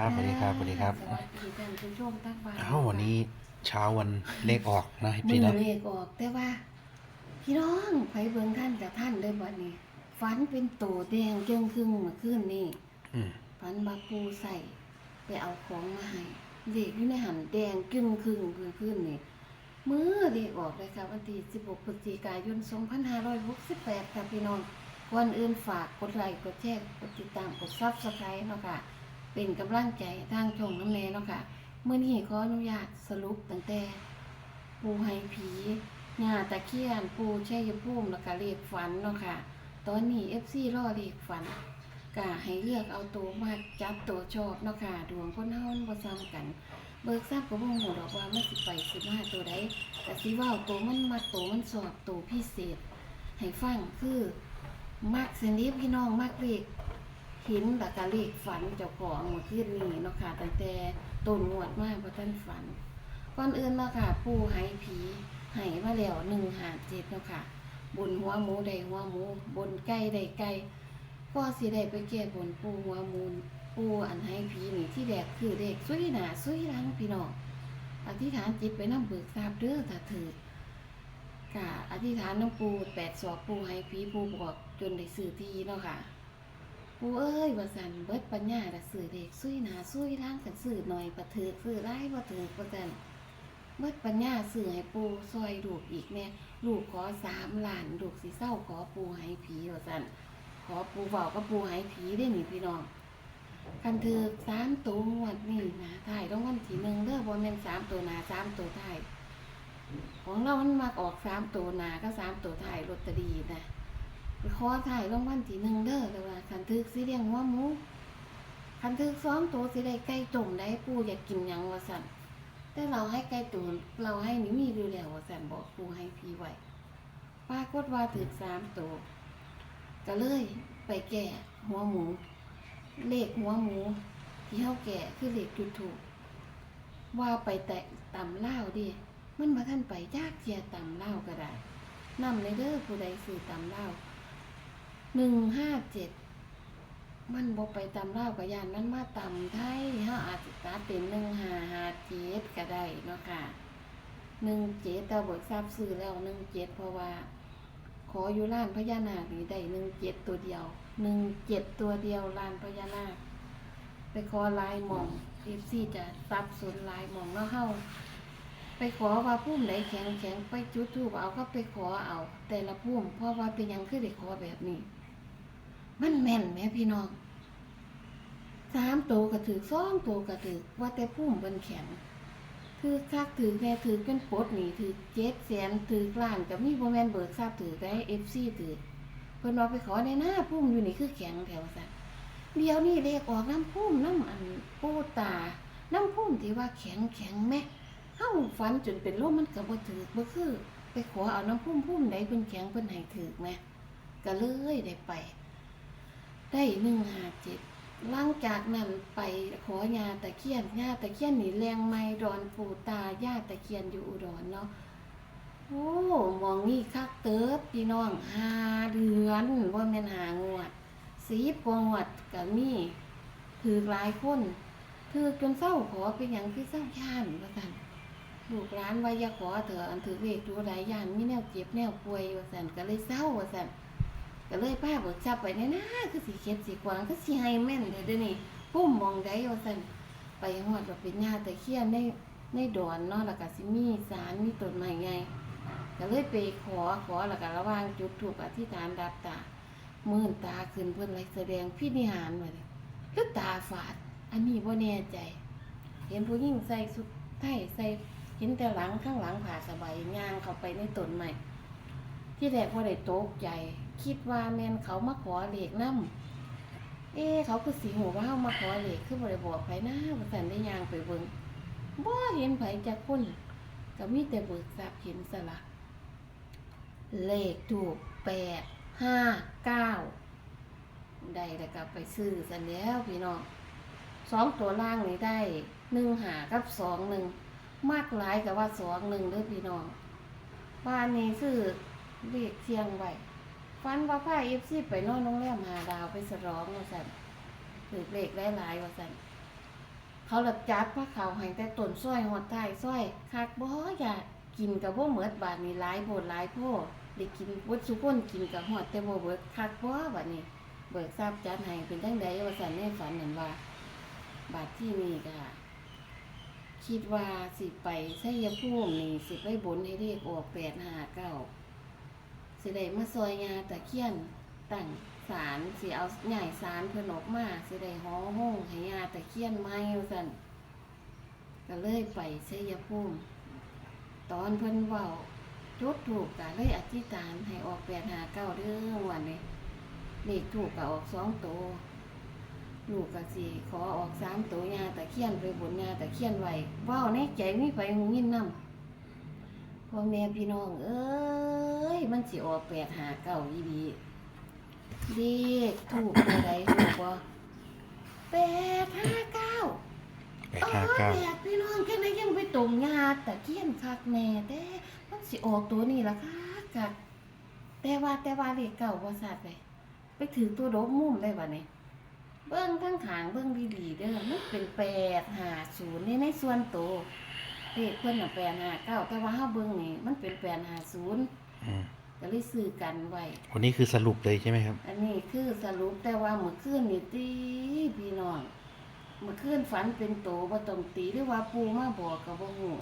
ครับสวัสดีครับสวัสดีครับสวัสดีท่านผู้ชมทั้งบ้านเอ้าวันนี้เช้าวันเลขออกนะมืพี่อเนาะเลขออกแต่ว่า พี่น้องไปเบิ่งท่านกับท่านเลยบัดนี้ฝันเป็นโตแดงเจิงครึ่งเมื่อคืนนี้อืมฝันบาปูใส่ไปเอาของมาให้เลขอยู่ในหันแดงจึงครึ่งเมื่อคืนนี้มือเลขออกเลยครับวันที่ 16พฤศจิกายน 2568ครับพี่น้องก่อนอื่นฝากกดไลค์กดแชร์กดติดตามกด Subscribe เนาะค่ะ เป็นกำลังใจทางช่องน้ำแน่เนาะค่ะเมื่อนี้ขออนุญาตสรุปตั้งแต่ปูไฮผีหญ้าตะเคียนปูชัยภูมิแล้วก็เลขฝันเนาะค่ะ ตอนนี้ FC รอเลขฝันก็ให้เลือกเอาตัวมาจับตัวชอบเนาะค่ะดวงคนเฮามันบ่ซ้ำกัน เบิกทราบก็บ่ฮู้ดอกว่ามันสิไปสิมาตัวใดแต่สิเว้าตัวมันมาตัวมันสอบตัวพิเศษ ให้ฟังคือมักสนิทพี่น้องมักเลข ห็นแล้วก็เลขฝันเจ้าของเมื่อคืนนี้เนาะค่ะตั้งแต่ต้นงวดมาบ่ทันฝันก่อนอื่นเนาะค่ะปูไหผีไหมาแล้วหนึ่งหาเจ็ดเนาะค่ะบนหัวหมูได้หัวหมู บนไก่ได้ไก่ก็สิได้ไปแก้บนปูหัวหมูนปูอันให้ผีนี่ที่แดกคือเด็กสุยหนาสุยหลังพี่น้องอธิษฐานจิตไปน้ำเบิกทราบเด้อถ้าถือกะอธิษฐานน้ำปูแปดศอกปูให้ผีปูบอกจนได้สื่อที่เนาะค่ะ ปูเอ้ยว่าสันเบิดปัญญาละสื่อเด็กซุยหนาซุยล้างกันสื่อหน่อยปะถือสื่อไล่ปะถือว่าสันเบิดปัญญาสื่อให้ปูซอยลูกอีกแม่ลูกขอสามล้านลูกสิเศร้าขอปูให้ผีว่าสันขอปูบอกก็ปูให้ผีได้หนิพี่น้องคันถือสามตัวงวดนี่นะถ่ายต้องวันที่หนึ่งเด้อบ่แม่นสามตัวหนาสามตัวถ่ายของเรามันมักออกสามตัวหนาก็สามตัวถ่ายลอตเตอรี่นะ ขอถ่ายรางวัลที่หนึ่งเด้อเลยว่าคันทึกสิเลี้ยงหัวหมูคันทึกสองตัวสิได้ไก่ต้มได้ปูอยากกินหยังว่าสั่นแต่เราให้ไก่ตุนเราให้นี่มีดูแล้วว่าสั่นบอกปูให้พี่ไว้ปรากฏว่าถึกสามตัวก็เลยไปแก่หัวหมู เลขหัวหมู ที่เฮาแก่คือเลขจุดถูก ว่าไปแตะต่ำเล่าดิมันมาท่านไปยากเทียต่ำเล่าก็ได้นำในเด้อผู้ใดสื่อต่ำเล่า หนึ่งห้าเจ็ดมันบกไปตำเล่าวกับยานมันมาตำไทยเฮาอาจจะตัดเป็นหนึ่งห้าห้าเจ็ดก็ได้เนาะค่ะหนึ่งเจ็ดต่เบิกทราบซื้อแล้วหนึ่งเจ็ดเพราะว่า ขออยู่ร้านพญานาคนี่ได้หนึ่งเจ็ดตัวเดียวหนึ่งเจ็ดตัวเดียวร้านพญานาคไปขอลายหมองเอฟซีจะซับสนลายหมองเนาะเฮาไปขอว่าพุ่มไหนแข็งแข็งไปจุดทูบเอาก็ไปขอเอา แต่ละพุ่มเพราะว่าเป็นยังคือได้ขอแบบนี้ มันแม่นแหม่พี่น้องสามตัวก็ถือสองตัวก็ถือว่าแต่พุ่มบนแข็งถือคักถือแน่ถือเป็นปดหนีถือเจ็ดแสนถือกล้านกับมีโบแมนเบิกทราบถือได้เอฟซีถือเพิ่นว่าไปขอในหน้าพุ่มอยู่นี่คือแข็งแถวสัตว์เดี๋ยวนี้เลขออกน้ำพุ่มน้ำอันปูตาน้ำพุ่มที่ว่าแข็งแข็งแม่เฮ้าฟันจนเป็นลมมันก็บ่ถือบ่คือ ไปขอเอาน้ำพุ่มพุ่มใดเพิ่นแข็งเพิ่นให้ถือแม่ก็เลยได้ไป ได้หนึ่งหาเจ็ดหลังจากนั้นไปขอยาตะเคียนยาตะเคียนนี่แรงไม้ดอนปูตายาตะเคียนอยู่อุดรเนาะโอ้มองนี่คักเติบพี่น้องหาเดือนว่าแม่นหางวด สีปงวดก็มีถือหลายคนถือจนเศร้าขอเป็นอย่างที่เศร้าย่านว่าซั่นลูกร้านว่าอย่าขอเถอะอันถือเลขดูหลายย่านมีแนวเจ็บแนวป่วยว่าซั่นก็เลยเศร้าว่าซั่น ก็เลยป้าเบิกทรัพย์ไปเนี่ยนะคือสีเข็ดสีกวางคือสีไฮแม่นเดี๋ยวเดี๋ยวนี้พุ่มมองได้ว่าซั่นไปหอดว่าเป็นญาตะเคียนในในดอนเนาะแล้วก็สิมีสารมีต้นไม้ไงก็เลยไปขอขอแล้วก็ระวางจุดถูกอธิษฐานดับตามื่นตาขึ้นเพิ่อนเลยแสดงพินิหารมาเลยคือตาฝาด อันนี้บ่แน่ใจ เห็นผู้หญิงใส่สุดไทยใส่เห็นแต่หลังข้างหลังผ่าสบายย่างเข้าไปในต้นไม้ที่แรกพอได้ตกใจ คิดว่าแมนเขามาขอเหล็กน้ำเอ๊เขาคือสีหัวว่าเขามาขอเหล็กคือบ่ได้บอกไผนะว่าสันได้ยางไปเบิ่งบ่เห็นไผจักคนก็มีแต่เบิกทรัพย์เห็นสละเลขถูกแปดห้าเก้าได้แล้วก็ไปซื้อสันแล้วพี่น้องสองตัวล่างนี่ได้หนึ่งหากับสองหนึ่งมากหลายกับว่าสองหนึ่งเด้อพี่น้องบ้านนี้ซื้อเรียกเชียงไว้ ฟันว่าผ้าเอฟซีไปนอนโรงแรมหาดาวไปสร้องว่าสั่นถือเลขหลายๆว่าสั่นเขาหลับจัดพระเขาให้แต่ต้นซ้อยหอดท้ายซ้อยคักบ่อยากกินกับบ่เหมิดบาดนี้หลายโพดหลายโพดได้กินวัดสุคนกินกับหอดแต่บ่เบิดคักบ่บัดนี้ เบิกทราบจัดให้เป็นจังไดว่าซั่นในฝันนั่นว่า บาดที่นี่ก็คิดว่าสิไปใชัยภูมินี่สิไปบนให้เลขออก859 สิได้มาซอยยาตะเคียนตั้งศาลสิเอาใหญ่ศาลเพิ่นออกมาสิได้ฮ้อห้องให้ยาตะเคียนใหม่ว่าซั่นก็เลยไปชัยภูมิตอนเพิ่นเว้าจุดถูกก็เลยอธิษฐานให้ออก859เด้อวันนี้เลขถูกก็ออกสองตัวลูกก็สิขอออกสามตัวยาตะเคียนไปบนยาตะเคียนไว้ว้าในใจมีไผหูยินน้ำ พ่อแม่พี่น้อง เอ้ย มันสิออก859อีดีเลขถูกตัวใดถูกบ่859แปดห้าเก้าแปดพี่น้องแค่นั้นยังไปตรงงาแต่เทียนคักแน่แต่มันสิออกตัวนี้ละค่ะกักแต่ว่าแต่ว่าเลขเก่าบ่สัตว์เลยไปถือตัวดกมุมได้บ่เนี่ยเบิ้งข้างขางเบิ้งดีๆเด้อมันเป็นแปดหาศูนย์นี่ในส่วนตัว เลขเพิ่นน่ะแปดหาเก้าแต่ว่าเฮาเบิ้งนี่มันเป็นแปดหาศูนย์อืมก็เลยซื้อกันไว้ วันนี้คือสรุปเลยใช่ไหมครับ อันนี้คือสรุปแต่ว่าเมื่อคืนนี่ตีพี่น้องเมื่อคืนฝันเป็นโตบ่ต้องตีหรือว่าปูมาบอกก็บ่ฮู้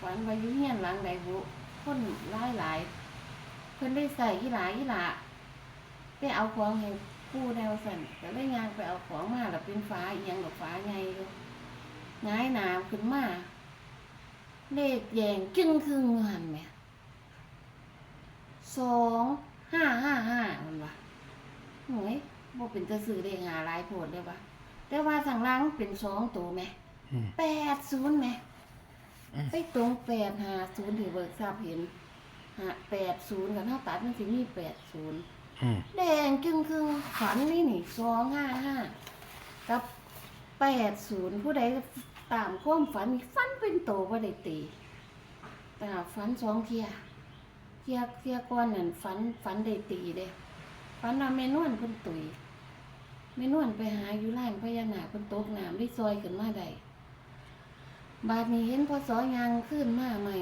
ฝันว่าอยู่เฮียนหลังใดบุคนหลายหลายๆเพิ่นได้ใส่อีหลาอีหลาไปเอาของให้ปูแนวสั่นก็เลยย่างไปเอาของมาแล้วเป็นฟ้าอีหยังดอกฟ้าใหญ่อยู่หงายหนาวขึ้นมา เลขแยงจึงครึ่งหันแหมสองห้าห้าห้ามันว่าหวยบ่เป็นตะซื้อได้หาหลายโพดได้ปะแต่ว่าสั่งล่างมันเป็นสองตัวไหมอืม แปดศูนย์ไหมอืม ไปตรงแปดหาศูนย์ที่เบิกทราบเห็นหาแปดศูนย์กันเท่าตัดมันสิมีแปดศูนย์ อืมแดงจึงครึ่งฝันนี่นี่สองห้าห้ากับแปดศูนย์ผู้ใด ตามความฝันฝันเป็นโตว่าได้ตีแต่ฝันสองเทียเทียเทียก้อนนั่นฝันฝันได้ตีเด้ฝันว่าแม่นวลเพิ่นตุยแม่นวลไปหาอยู่ร้านพญานาคเพิ่นตกน้ำได้ซอยขึ้นมาได้บาดนี้เห็นพอสอยางขึ้นมาใหม่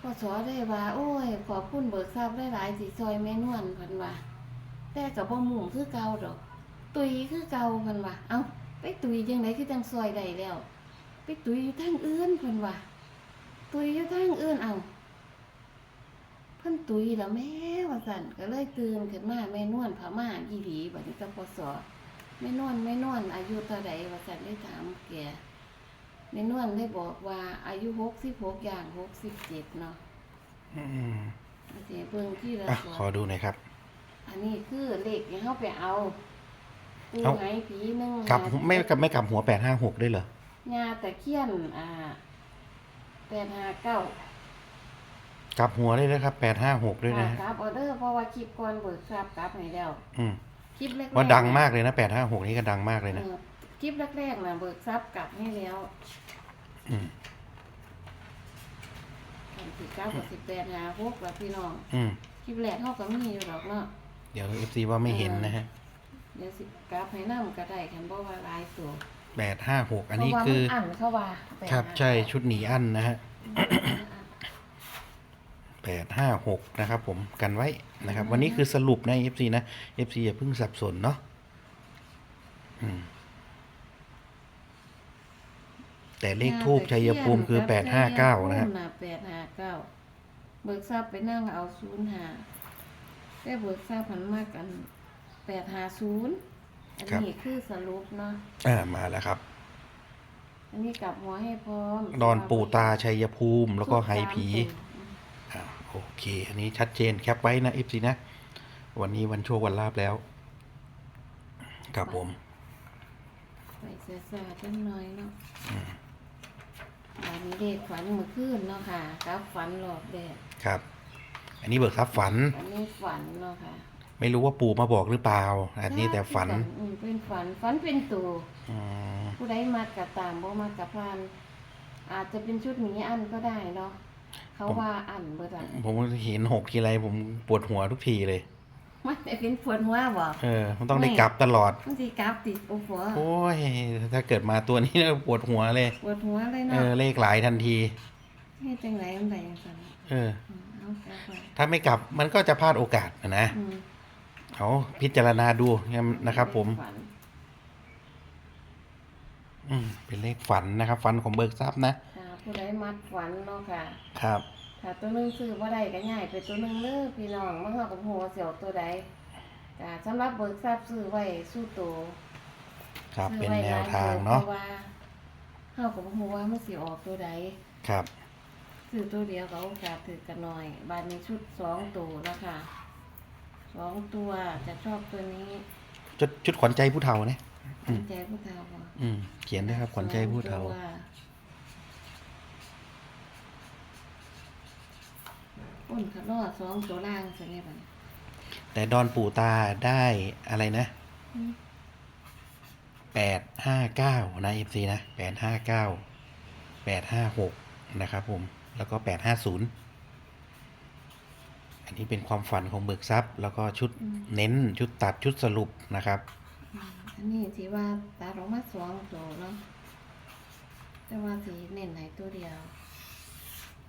พอสอได้ว่า โอ้ย ขอบคุณเบิกทรัพย์หลายๆสิซอยแม่นวลเพิ่นว่าแต่ก็บ่มุ่งคือเก่าดอก ตุยคือเก่าเพิ่นว่า เอ้า ไปตุยจังไดคือจังซอยได้แล้ว ไปตุยอยู่ทางอื่นเพิ่นว่าตุยอยู่ทางอื่นเอ้าเพิ่นตุยแล้วแม่ว่าสั่นก็เลยตื่นขึ้นมาแม่นวลพม่าอีหลีบัดนี้ก็พศแม่นวลแม่นวลอายุเท่าใดว่าสั่นได้ถามแกแม่นวลได้บอกว่าอายุ66อย่าง67เนาะอืมโอเคเบิ่งที่ละอะส่วขอนดูหน่อยครับ อันนี้คือเลขที่เฮาไปเอา ปูเอ้าไหผีหนึงกลับหาไม่กลับไม่กลับหัวแปดห้าหกด้วยเหรอ ญาตะเคียนอ่า859กลับหัวได้เลยครับแปดห้าหกด้วยนะครับออเดอร์เพราะว่าคลิปก่อนเบิกทราบกลับให้แล้วอืมคลิปแรกๆว่าดังมากเลยนะแปดห้าหกนี่ก็ดังมากเลยนะออคลิปแรกๆนะเบิกทรัพย์กลับให้แล้วอืม สิบเก้ากับสิบแปดหาพวกแบบพี่น้องอืมคลิปแรกเขาก็มีอยู่หรอกเนาะ เดี๋ยวเอฟซีว่าไม่เห็นนะฮะ เดี๋ยวสิกลับให้นั่ก็ได้คันบ่ว่าหลายตัวแปดห้าหกอันนี้เพราะว่าคือมันอันเข้าว่าแปดครับห้าใช่ชุดหนีอันนะฮะอืมแปดห้าหกนะครับผมกันไว้นะครับ วันนี้คือสรุปนะ FC นะ FC อย่าเพิ่งสับสนเนาะอืมแต่เลขทูบชัยภูมิคือแปดห้าเก้านะฮะแปดห้าเก้าเบิกทรัพย์ไปนั่งเอาศูนย์หาแต่เบิกทรัพย์ผันมากกัน แปดหาศูนย์อันนี้คือสรุปเนาะอ่ามาแล้วครับ อันนี้กลับหัวให้พร้อมดอนปู่ตาชัยภูมิ แล้วก็ไฮผีทุกสามตัวอ่าโอเค อันนี้ชัดเจนแคปไว้นะ FC นะ วันนี้วันโชควันลาบแล้ว ครับผมไปเสียสาจังหน่อยเนาะอันนี้เด็กฝันเมื่อคืนเนาะค่ะกับฝันหลอกแดดครับ อันนี้เบิกทรัพย์ฝัน อันนี้ฝันเนาะค่ะ ไม่รู้ว่าปู่มาบอกหรือเปล่า อันนี้แต่ฝันอืมเป็นฝัน ฝันเป็นตัวอืมผู้ใดมากกับตามบ่มากกับพาน อาจจะเป็นชุดหมีอันก็ได้เนาะเขาว่าอันเบิดอะผมเห็นหกทีไรผมปวดหัวทุกทีเลย มันจะเป็นปวดหัวบ่เออ มันต้องได้กลับตลอด มันสิกราฟติดโอ้โหโอ้ย ถ้าเกิดมาตัวนี้นะปวดหัวเลย ปวดหัวเลยเอเนาะอเลขหลายทันที เฮ็ดจังไดมันได้จังซั่นเออ อืมเอากลับไปถ้าไม่กลับมันก็จะพลาดโอกาสนะนะ อืม เอาพิจารณาดูนะครับผมฝันอืมเป็นเลขฝันนะครับ ฝันของเบิกทรัพย์นะค่ะผู้ใดมักฝันเนาะค่ะ ครับถ้าตัวหนึงซื้อบ่ได้ก็ง่ายไปตัวหนึงเด้อพี่น้องมันเฮากับหัวเสียวตัวใดก็สำหรับเบิกทรัพย์ซื้อไว้สู้ตัวครับ ซื้อเป็นไว้แนหวลยทางตัวเนาะพรว่าเฮากับหัวว่ามันสิออกตัวใดครับ ซื้อตัวเดียวก็โอกาสถือกันหน่อย บานนี้ชุดสองตัวแล้วค่ะ สองตัวจะชอบตัวนี้ชุดชุดขวัญใจผู้เฒ่าเนี่ยอืม ใจผู้เฒ่าบ่อืม เขียนด้วยครับ ขวัญใจผู้เฒ่า สองตัวอ้นขลอดสองตัวล่างใช่ไหมบัดนี้แต่ดอนปู่ตาได้อะไรนะอืมแปดห้าเก้านะเอฟซีนะแปดห้าเก้าแปดห้าหกนะครับผม แล้วก็แปดห้าศูนย์ อันนี้เป็นความฝันของเบิกทรัพย์ แล้วก็ชุดเน้นชุดตัดชุดสรุปนะครับ อืมอันนี้ที่ว่าตาออกมาสองตัวเนาะแต่ว่าสีเน้นไหนตัวเดียว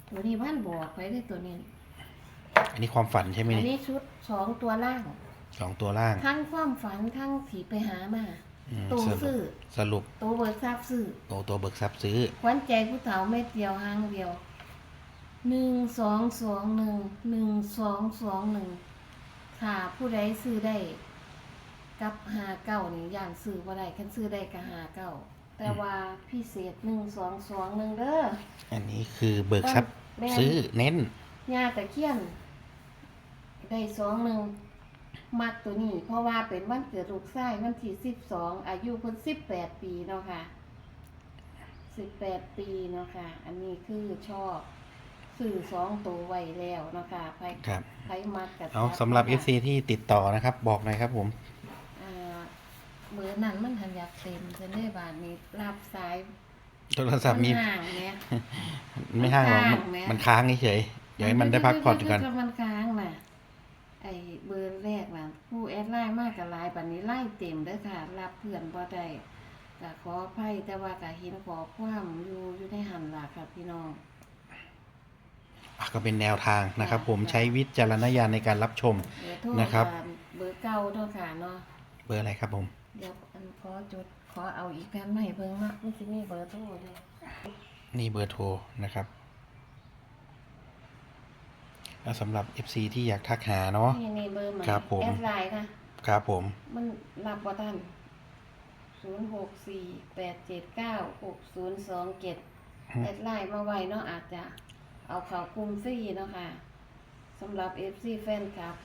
ตัวนี้บ้านบอกไปได้ตัวนี้อันนี้ความฝันใช่ไหมอันเนี่ยนี้ชุดสองตัวล่าง สองตัวล่างทั้งความฝันทั้งถีไปหามา อืมตัวสรุปซื้อสรุปตัวเบิกทราบซื้อตัวตัวเบิกทรัพย์ซื้อ ขวัญใจผู้เฒ่าเม็ดเดียวหางเดียว หนึ่งสองสองหนึ่งหนึ่งสองสองหนึ่งถ้าผู้ใดซื้อได้กับหาเก้านี่ย่านซื้อบ่ได้คันซื้อได้ก็หาเก้าแต่ว่าพิเศษหนึ่งสองสองหนึ่งเด้ออันนี้คือเบิกทรัพย์แม่นซื้อเน้นยาตะเคียนได้สองหนึ่งมักตัวนี้ เพราะว่าเป็นวันเกิดลูกชายวันที่สิบสองอายุเพิ่นสิบแปดปีเนาะค่ะสิบแปดปีเนาะค่ะ อันนี้คือชอบ สื่อสองตัวไว้แล้วเนาะค่ะไผครับไผมักกับเอาสำหรับ FC ที่ติดต่อนะครับ บอกหน่อยครับผม อ่าเบอร์นั้นมันทันอยากเต็มจะได้บาทนี้รับสายโทรศัพท์มีนห่างเนี่ย ไม่ห้างหรอกมันมันค้างไหม มันค้างเฉยๆเดี๋ยวให้มันได้พักผ่อนก่อน มันค้างน่ะไอ้เบอร์แรกน่ะผู้แอดไลน์มากกับไลน์ปันนี้ไล่เต็มเด้อค่ะ รับเพื่อนบ่ได้ก็ขออภัยแต่ว่าก็เห็นขอความอยู่อยู่ในหันล่ะค่ะพี่น้องอะ ก็เป็นแนวทางนะครับ ผมใช้วิจารณญาณในการรับชมเบอร์โทรนะครับก็เบอร์เก่าเนาะค่ะเนาะ เบอร์อะไรครับผม เดี๋ยวอันขอจดขอเอาอีกแผ่นใหม่เพิ่งเนาะมันสิมีเบอร์โทรเด้อนี่เบอร์โทรนะครับแล้วสำหรับ FC ที่อยากทักหาเนาะ นี่นี่เบอร์ใหม่ครับผม แอดไลน์ค่ะ ครับผม มันรับบ่ทันศูนย์หกสี่แปดเจ็ดเก้าหกศูนย์สองเจ็ดอืมแอดไลน์มาไว้เนาะอาจจะ เอาเขากลุ่มฟรีเนาะค่ะสำหรับ FC แฟนคลับ